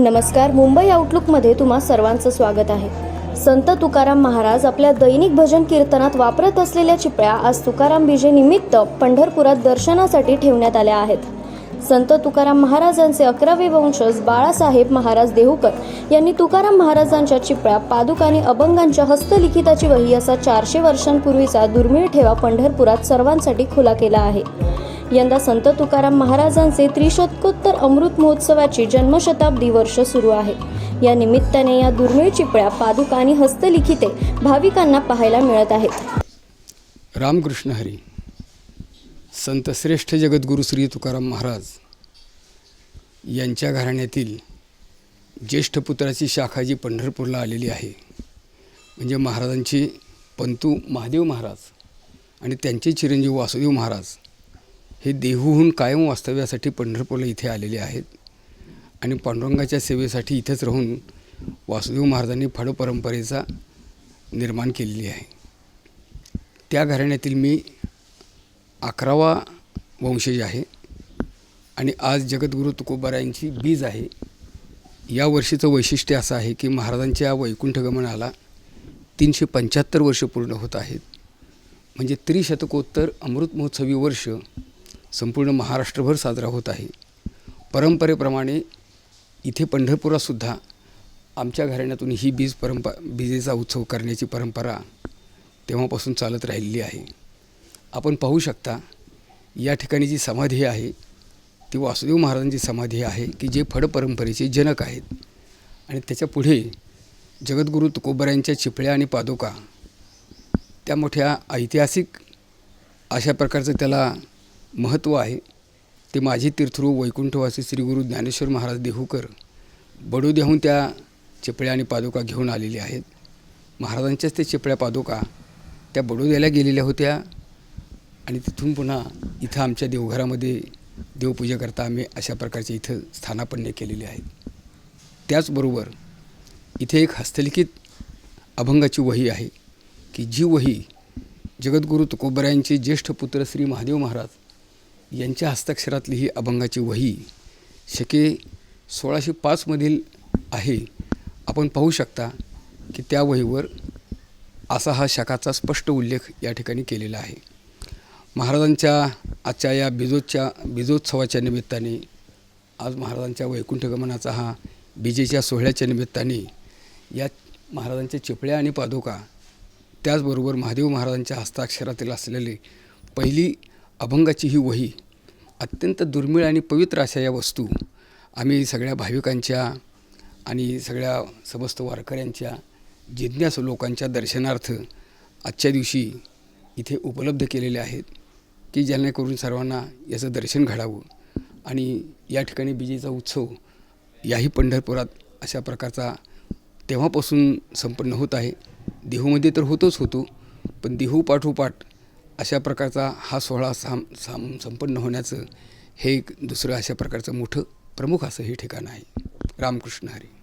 नमस्कार मुंबई आउटलुकमध्ये तुम्हा सर्वांचं स्वागत आहे. संत तुकाराम महाराज आपल्या दैनिक भजन कीर्तनात वापरत असलेल्या चिपळ्या आज तुकाराम बीजे निमित्त पंढरपुरात दर्शनासाठी ठेवण्यात आल्या आहेत. संत तुकाराम महाराजांचे अकरावे वंशज बाळासाहेब महाराज देहूकर यांनी तुकाराम महाराजांच्या चिपळ्या पादुका आणि अभंगांच्या हस्तलिखिताची वही असा चारशे वर्षांपूर्वीचा दुर्मिळ ठेवा पंढरपुरात सर्वांसाठी खुला केला आहे. यंदा संत तुकाराम महाराजांचे त्रिशतकोत्तर अमृत महोत्सवाची जन्मशताब्दी वर्ष सुरू आहे. या निमित्ताने या दुर्मिळ चिपळ्या पादुका आणि हस्तलिखिते भाविकांना पाहायला मिळत आहेत. रामकृष्ण हरी संत श्रेष्ठ जगद्गुरू श्री तुकाराम महाराज यांच्या घराण्यातील ज्येष्ठ पुत्राची शाखा जी पंढरपूरला आलेली आहे म्हणजे महाराजांची पंतू महादेव महाराज आणि त्यांचे चिरंजीव वासुदेव महाराज हे देहूहून कायम वास्तव्यासाठी पंढरपूरला इथे आलेले आहेत. आणि पांडुरंगाच्या सेवेसाठी इथेच राहून वासुदेव महाराजांनी फड परंपरेचा निर्माण केलेली आहे. त्या घराण्यातील मी अकरावा वंशज आहे. आणि आज जगद्गुरू तुकोबारायांची बीज आहे. या वर्षीचं वैशिष्ट्य असं आहे की महाराजांच्या वैकुंठगमनाला तीनशे पंच्याहत्तर वर्ष पूर्ण होत आहेत. म्हणजे त्रिशतकोत्तर अमृत महोत्सवी वर्ष संपूर्ण महाराष्ट्रभर साजरा होत आहे. परंपरेप्रमाणे इथे पंढरपुरातसुद्धा आमच्या घराण्यातून ही बीज परंपा बीजेचा उत्सव करण्याची परंपरा तेव्हापासून चालत राहिलेली आहे. आपण पाहू शकता या ठिकाणी जी समाधी आहे ती वासुदेव महाराजांची समाधी आहे की जे फड परंपरेचे जनक आहेत. आणि त्याच्या पुढे जगद्गुरू तुकोबऱ्यांच्या चिपळ्या आणि पादुका त्या मोठ्या ऐतिहासिक अशा प्रकारचं त्याला महत्त्व आहे. ते माझे तीर्थरू वैकुंठवासी श्री गुरु ज्ञानेश्वर महाराज देहूकर बडोद्याहून त्या चिपळ्या आणि पादुका घेऊन आलेले आहेत. महाराजांच्याच ते चिपळ्या पादुका त्या बडोद्याला गेलेल्या होत्या आणि तिथून पुन्हा इथं आमच्या देवघरामध्ये देवपूजेकरता आम्ही अशा प्रकारचे इथं स्थानापन्य केलेले आहेत. त्याचबरोबर इथे एक हस्तलिखित अभंगाची वही आहे की जी वही जगद्गुरू तुकोबरायांचे ज्येष्ठ पुत्र श्री महादेव महाराज यांच्या हस्ताक्षरातली ही अभंगाची वही शके सोळाशे पाचमधील आहे. आपण पाहू शकता की त्या वहीवर असा हा शकाचा स्पष्ट उल्लेख या ठिकाणी केलेला आहे. महाराजांच्या आजच्या या बिजोच्या बिजोत्सवाच्या निमित्ताने आज महाराजांच्या वैकुंठगमनाचा हा बीजेच्या सोहळ्याच्या निमित्ताने या महाराजांच्या चिपळ्या आणि पादुका त्याचबरोबर महादेव महाराजांच्या हस्ताक्षरातील असलेली पहिली अभंगाची ही वही अत्यंत दुर्मिळ आणि पवित्र अशा या वस्तू आम्ही सगळ्या भाविकांच्या आणि सगळ्या समस्त वारकऱ्यांच्या जिज्ञास लोकांच्या दर्शनार्थ आजच्या दिवशी इथे उपलब्ध केलेले आहेत की जेणेकरून सर्वांना याचं दर्शन घडावं आणि या ठिकाणी बिजेचा उत्सव याही पंढरपुरात अशा प्रकारचा तेव्हापासून संपन्न होत आहे. देहूमध्ये तर होतोच होतो पण देहू पाठोपाठ अशा प्रकारचा हा सोहळा साम साम संपन्न होण्याचं हे एक दुसरं अशा प्रकारचं मोठं प्रमुख असं हे ठिकाण आहे. रामकृष्ण हरी.